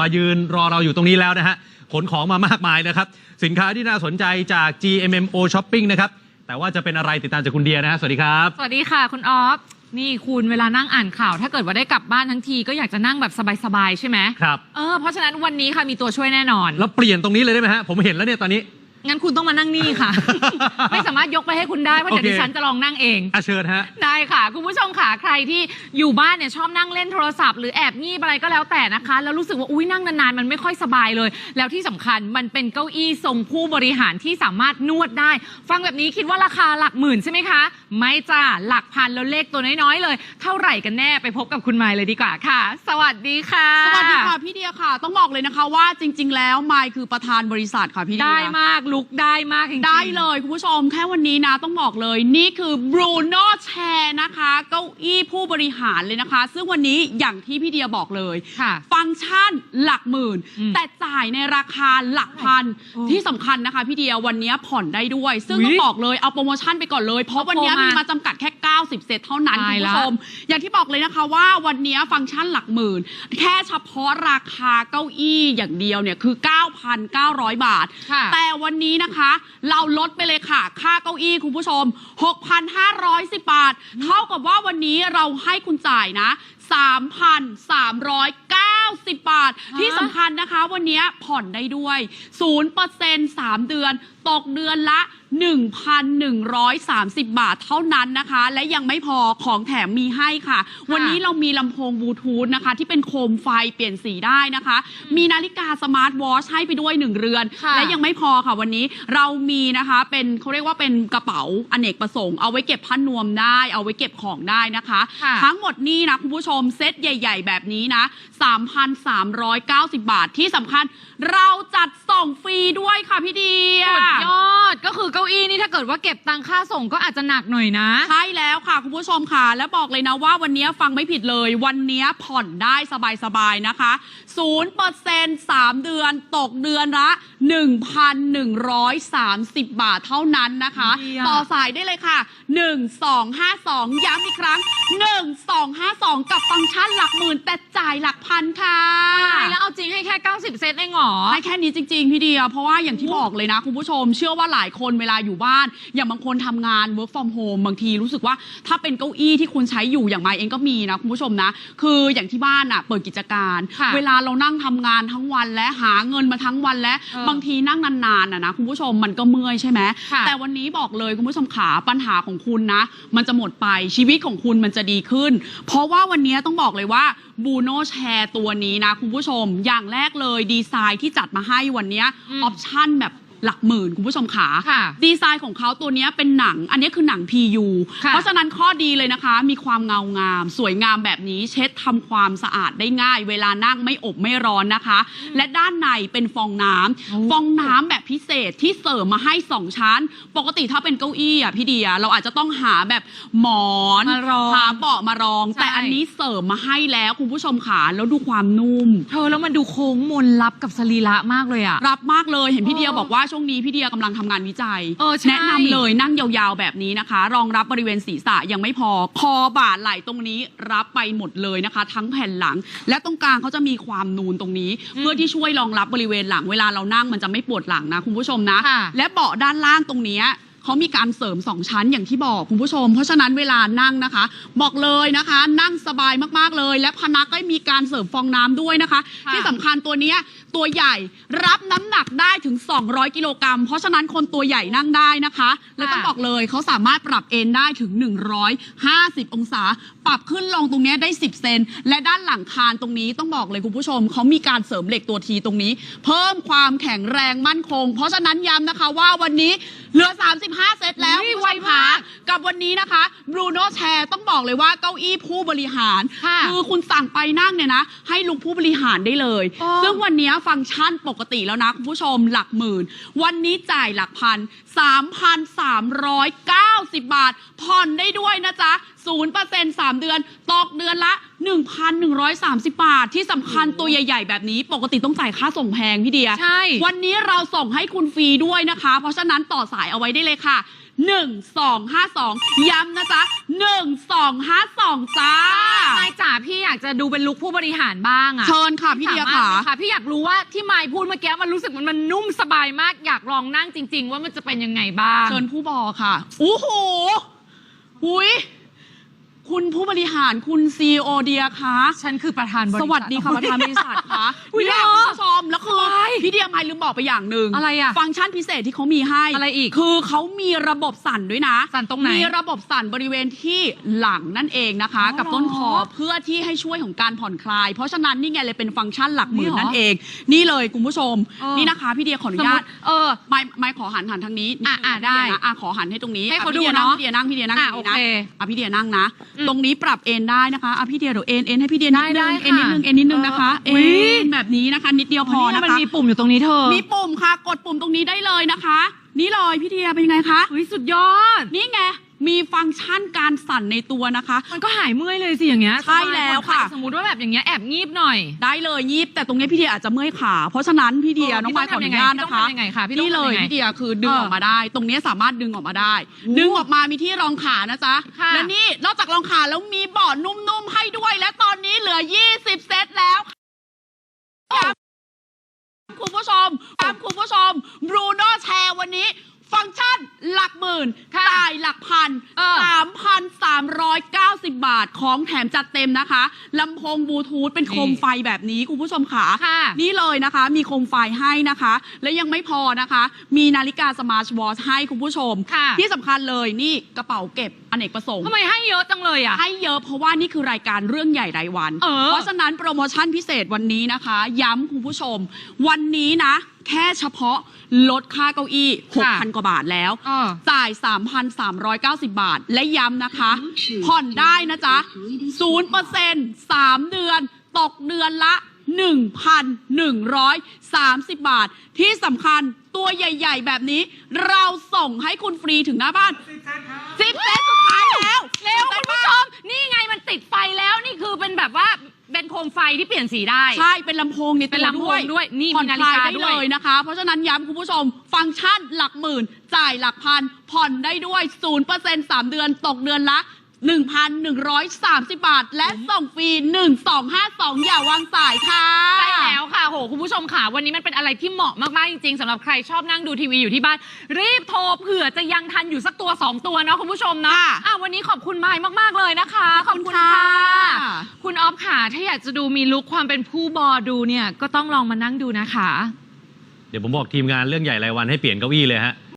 มายืนรอเราอยู่ตรงนี้แล้วนะฮะขนของมามากมายนะครับ สินค้าที่น่าสนใจจาก GMMO Shopping นะครับ แต่ว่าจะเป็นอะไรติดตามจากคุณเดียนะฮะสวัสดีครับ สวัสดีค่ะ คุณออฟ นี่คุณเวลานั่งอ่านข่าว ถ้าเกิดว่าได้กลับบ้านทั้งทีก็อยากจะนั่งแบบสบาย ๆ ใช่ไหมครับ เออเพราะฉะนั้นวันนี้ค่ะมีตัวช่วยแน่นอน แล้วเปลี่ยนตรงนี้เลยได้ไหมฮะผมเห็นแล้วเนี่ยตอนนี้ งั้นคุณต้องมานั่งนี่ค่ะ ไม่สามารถยกไปให้คุณได้เพราะเดี๋ยวโอเค ดิฉันจะลองนั่งเองอาเชิญฮะ ได้ค่ะ คุณผู้ชมค่ะใครที่อยู่บ้านเนี่ยชอบนั่งเล่นโทรศัพท์หรือแอบงีบอะไรก็แล้วแต่นะคะ แล้วรู้สึกว่าอุ้ยนั่งนานๆมันไม่ค่อยสบายเลย แล้วที่สำคัญมันเป็นเก้าอี้ทรงผู้บริหารที่สามารถนวดได้ ฟังแบบนี้คิดว่าราคาหลักหมื่นใช่ไหมคะ ไม่จ้าหลักพันแล้วเลขตัวน้อยๆเลย เท่าไหร่กันแน่ไปพบกับคุณไมค์เลยดีกว่าค่ะ สวัสดีค่ะ สวัสดีค่ะพี่เดียค่ะ ต้องบอกเลยนะคะว่าจริง ๆ แล้วไมค์คือประธานบริษัทค่ะพี่เดีย ได้มากลุกได้มากจริงๆ ได้เลยคุณผู้ชมแค่วันนี้นะต้องบอกเลย นี่คือ Bruno Chair นะคะ เก้าอี้ผู้บริหารเลยนะคะ ซึ่งวันนี้อย่างที่พี่เดียบอกเลยค่ะฟังก์ชันหลักหมื่น อืมแต่จ่ายในราคาหลักพันโอ้ที่สำคัญนะคะ พี่เดียวันนี้ผ่อนได้ด้วย ซึ่งอุ๊ยต้องบอกเลยเอาโปรโมชั่นไปก่อนเลย เพราะวันนี้เอาโปรมามีมีมาจำกัดแค่ 90 เซตเท่านั้นตาคุยณละ ผู้ชม อย่างที่บอกเลยนะคะว่าวันนี้ฟังก์ชันหลักหมื่น แค่เฉพาะราคาเก้าอี้อย่างเดียวเนี่ยคือ 9,900 บาท ค่ะ แต่วันนี้นะคะ เราลดไปเลยค่ะ ค่าเก้าอี้คุณผู้ชม 6,510 บาท เท่ากับว่าวันนี้เราให้คุณจ่ายนะ 3,390 บาทฮะที่สำคัญนะคะ วันนี้ผ่อนได้ด้วย 0% 3 เดือน ตกเดือนละ 1,130 บาทเท่านั้นนะคะ และยังไม่พอของแถมมีให้ค่ะ วันนี้เรามีลำโพงบลูทูธนะคะ ที่เป็นโคมไฟเปลี่ยนสีได้นะคะ มีนาฬิกาสมาร์ทวอชให้ไปด้วย 1 เรือน ค่ะ และยังไม่พอค่ะวันนี้เรามีนะคะเป็นเขาเรียกว่าเป็นกระเป๋าอเนกประสงค์เอาไว้เก็บผ้านวมได้ เอาไว้เก็บของได้นะคะ ค่ะ ทั้งหมดนี่นะคุณผู้ชมเซตใหญ่ ๆ แบบนี้นะ 3,390 บาทที่สำคัญ เราจัดส่งฟรีด้วยค่ะพี่เดีย สุดยอดก็คือเก้าอี้นี่ถ้าเกิดว่าเก็บตังค่าส่งก็อาจจะหนักหน่อยนะ ใช่แล้วค่ะ คุณผู้ชมค่ะ และบอกเลยนะว่าวันนี้ฟังไม่ผิดเลย วันนี้ผ่อนได้สบายๆนะคะ0% 3เดือนตกเดือนละ 1,130 บาทเท่านั้นนะคะ ดีอะ ต่อสายได้เลยค่ะ 1252 ย้ำอีกครั้ง 1252 กับฟังก์ชันหลักหมื่น แต่จ่ายหลักพันค่ะ ใช่แล้วเอาจริงให้แค่ 90 เซตเองเหรอให้แค่นี้จริงๆ พี่เดียเพราะว่าอย่างที่บอกเลยนะ คุณผู้ชมเชื่อว่าหลายคนเวลาอยู่บ้าน อย่างบางคนทำงาน work from home บางทีรู้สึกว่าถ้าเป็นเก้าอี้ที่คุณใช้อยู่อย่างไมค์เองก็มีนะคุณผู้ชมนะ คืออย่างที่บ้านอะเปิดกิจการค่ะเวลาเรานั่งทำงานทั้งวันและหาเงินมาทั้งวันและเออบางทีนั่งนานๆอะนะคุณผู้ชมมันก็เมื่อยใช่ไหมค่ะแต่วันนี้บอกเลยคุณผู้ชมขาปัญหาของคุณนะ มันจะหมดไปชีวิตของคุณมันจะดีขึ้น เพราะว่าวันนี้ต้องบอกเลยว่าบูโนแชร์ตัวนี้นะคุณผู้ชม อย่างแรกเลยดีไซน์ที่จัดมาให้วันนี้อืมออปชั่นแบบ หลักหมื่นคุณผู้ชมขาค่ะดีไซน์ของเขาตัวเนี้ยเป็นหนัง อันนี้คือหนัง PU ค่ะเพราะฉะนั้นข้อดีเลยนะคะ มีความเงางาม สวยงามแบบนี้ เช็ดทำความสะอาดได้ง่าย เวลานั่งไม่อบไม่ร้อนนะคะ และด้านในเป็นฟองน้ำโอ้ ฟองน้ำแบบพิเศษที่เสริมมาให้2ชั้น ปกติถ้าเป็นเก้าอี้อะพี่เดียเราอาจจะต้องหาแบบหมอนมารองหาเบาะมารอง ใช่ แต่อันนี้เสริมมาให้แล้วคุณผู้ชมขาแล้วดูความนุ่ม เธอแล้วมันดูโค้งมนลับกับสรีระมากเลยอะรับมากเลยเห็นพี่เออเดียบอกว่าช่วงนี้พี่เดียกำลังทำงานวิจัยเออใช่ แนะนำเลยนั่งยาวๆแบบนี้นะคะ รองรับบริเวณศีรษะยังไม่พอ คอบ่าไหล่ตรงนี้รับไปหมดเลยนะคะ ทั้งแผ่นหลัง และตรงกลางเขาจะมีความนูนตรงนี้อืมเพื่อที่ช่วยรองรับบริเวณหลังเวลาเรานั่งมันจะไม่ปวดหลังนะคุณผู้ชมนะ ค่ะ และเบาะด้านล่างตรงเนี้ย เขามีการเสริมสองชั้นอย่างที่บอกคุณผู้ชม เพราะฉะนั้นเวลานั่งนะคะ บอกเลยนะคะ นั่งสบายมากๆเลย และพนักก็มีการเสริมฟองน้ำด้วยนะคะ ค่ะ ที่สำคัญตัวเนี้ยตัวใหญ่รับน้ำหนักได้ถึง 200 กิโลกรัมเพราะฉะนั้นคนตัวใหญ่นั่งได้นะคะ และต้องบอกเลยเขาสามารถปรับเอนได้ถึง 150 องศา ปรับขึ้นลงตรงเนี้ยได้ 10 เซนและด้านหลังคานตรงนี้ต้องบอกเลยคุณผู้ชม เขามีการเสริมเหล็กตัวทีตรงนี้ เพิ่มความแข็งแรงมั่นคง เพราะฉะนั้นย้ำนะคะว่าวันนี้เหลือ 35เซตแล้วอุ๊ยคุณผู้ชไวมากกับวันนี้นะคะ Bruno Chair ต้องบอกเลยว่าเก้าอี้ผู้บริหารค่ะคือคุณสั่งไปนั่งเนี่ยนะ ให้ลุกผู้บริหารได้เลย อ๋อ ซึ่งวันนี้ฟังก์ชันปกติแล้วนะ คุณผู้ชมหลักหมื่น วันนี้จ่ายหลักพัน 3,390 บาท ผ่อนได้ด้วยนะจ๊ะ0% 3 เดือน ตกเดือนละ 1,130 บาท ที่สำคัญตัวใหญ่ ๆ แบบนี้ ปกติต้องจ่ายค่าส่งแพงพี่เดียใช่ วันนี้เราส่งให้คุณฟรีด้วยนะคะ เพราะฉะนั้นต่อสายเอาไว้ได้เลยค่ะ 1252 ย้ำนะจ๊ะ 1252 จ้า ไม่จ๋าพี่อยากจะดูเป็นลุคผู้บริหารบ้างอะเชิญค่ะพี่เดียสามารถค่ะลค่ะ พี่อยากรู้ว่าที่ไมค์พูดเมื่อกี้มันรู้สึกมันมันนุ่มสบายมากอยากลองนั่งจริง ๆ ว่ามันจะเป็นยังไงบ้าง เชิญผู้บอค่ะ โอ้โหหุย คุณผู้บริหารคุณซีโอเดียคะฉันคือประธานบริษัท สวัสดีค่ะประธานบริษัทค่ะอุ๊ยเนี่ยเหรอคุณผู้ชมแล้วคืออะไรพี่เดียไม่ลืมบอกไปอย่างหนึ่งอะไรอะฟังก์ชันพิเศษที่เขามีให้อะไรอีกคือเขามีระบบสั่นด้วยนะสั่นตรงไหนมีระบบสั่นบริเวณที่หลังนั่นเองนะคะ อ๋อกับต้นคอเหรอเพื่อที่ให้ช่วยของการผ่อนคลาย เพราะฉะนั้นนี่ไงเลยเป็นฟังก์ชันหลักหมื่นนี่เหรอนั่นเอง นี่เลยคุณผู้ชม เออ นี่นะคะ พี่เดียขออนุสมญามตติเออ ไม่ไม่ขอหันหันทางนี้นิอะนึงอะนได้พี่เยนะอะขอหันให้ตรงนี้ให้เขาอะพี่ดูยนั่งเนอะพี่เดียนั่งพี่เดียนั่งอะตรงนี้นะโอเค อะพี่เดียนั่งนะ อืมตรงนี้ปรับเอนได้นะคะอะพี่เดียเดี๋ยวเอนเอนให้พี่เดียนิดได้นึงได้เอนนิดนึงค่ะเอนนิดนึงนะคะเอเอออุ๊ยนแบบนี้นะคะ นิดเดียวพอนี่นะมันคะมีปุ่มอยู่ตรงนี้เธอมีปุ่มค่ะ กดปุ่มตรงนี้ได้เลยนะคะ นี่เลยพี่เดียเป็นยังไงคะ เฮ้ยสุดยอด นี่ไง มีฟังก์ชันการสั่นในตัวนะคะ มันก็หายเมื่อยเลยสิอย่างเงี้ยใช่แล้วค่ะ สมมติว่าแบบอย่างเงี้ยแอบงีบหน่อย ได้เลยยิบแต่ตรงนี้พี่เดียอาจจะเมื่อยขาเพราะฉะนั้นพี่เดียเออน้องพี่ไม้ขต้อองอนุทำยังไงญาตพี่นะต้องคะทำยังไงคะพี่ต้องนี่เลยทำยังไง พี่เดียคือดึงเออออกมาได้ ตรงนี้สามารถดึงออกมาได้โอ้ดึงออกมามีที่รองขานะจ๊ะค่ะ และนี่นอกจากรองขาแล้วมีเบาะนุ่มๆให้ด้วย และตอนนี้เหลือ 20 เซตแล้วคุณผู้ชมตามคุณผู้ชมบรูโน่แชร์วันนี้ ฟังก์ชันหลักหมื่นค่ะจ่ายหลักพันเออ3,390บาทของแถมจัดเต็มนะคะลำโพงบลูทูธเป็นโคมนี่ไฟแบบนี้คุณผู้ชมขาค่ะ นี่เลยนะคะมีโคมไฟให้นะคะ และยังไม่พอนะคะ มีนาฬิกาสมาร์ทวอชให้คุณผู้ชม ค่ะ ที่สำคัญเลยนี่กระเป๋าเก็บอเนกประสงค์ทำไมให้เยอะจังเลยอะ ให้เยอะเพราะว่านี่คือรายการเรื่องใหญ่รายวัน เออ เพราะฉะนั้นโปรโมชั่นพิเศษวันนี้นะคะ ย้ำคุณผู้ชม วันนี้นะ แค่เฉพาะลดค่าเก้าอี้ 6,000 กว่าบาทแล้วเออจ่าย 3,390 บาท และย้ำนะคะ ผ่อนได้นะจ๊ะ 0% 3 เดือน ตกเดือนละ 1,130 บาท ที่สำคัญตัวใหญ่ๆ แบบนี้ เราส่งให้คุณฟรีถึงหน้าบ้าน10เซตสุดท้ายแล้วเร็วคุณผู้ชม นี่ไงมันติดไฟแล้วนี่คือเป็นแบบว่า เป็นโคมไฟที่เปลี่ยนสีได้ ใช่ เป็นลำโพงในเป็ตันวลำโพด้วยงด้วยนี่ผ่อมีนนาคฬิลายกาได้ด้เลวย ยนะคะ เพราะฉะนั้นย้ำคุณผู้ชม ฟังก์ชันหลักหมื่น จ่ายหลักพัน ผ่อนได้ด้วย 0% 3 เดือน ตกเดือนละ 1,130 บาท และส่งฟรี1252 อย่าวางสายค่ะ ใช่แล้วค่ะโหคุณผู้ชมค่ะ วันนี้มันเป็นอะไรที่เหมาะมาก ๆ จริง ๆสำหรับใครชอบนั่งดูทีวีอยู่ที่บ้าน รีบโทรเผื่อจะยังทันอยู่สักตัว 2 ตัวเนาะคุณผู้ชมเนาะค่ะอะวันนี้ขอบคุณไมค์มาก ๆ เลยนะคะ ขอบคุณค่ะ คุณออฟค่ะ ถ้าอยากจะดูมีลุคความเป็นผู้บอดูเนี่ยก็ต้องลองมานั่งดูนะคะ เดี๋ยวผมบอกทีมงานเรื่องใหญ่รายวันให้เปลี่ยนเก้าอี้เลยฮะ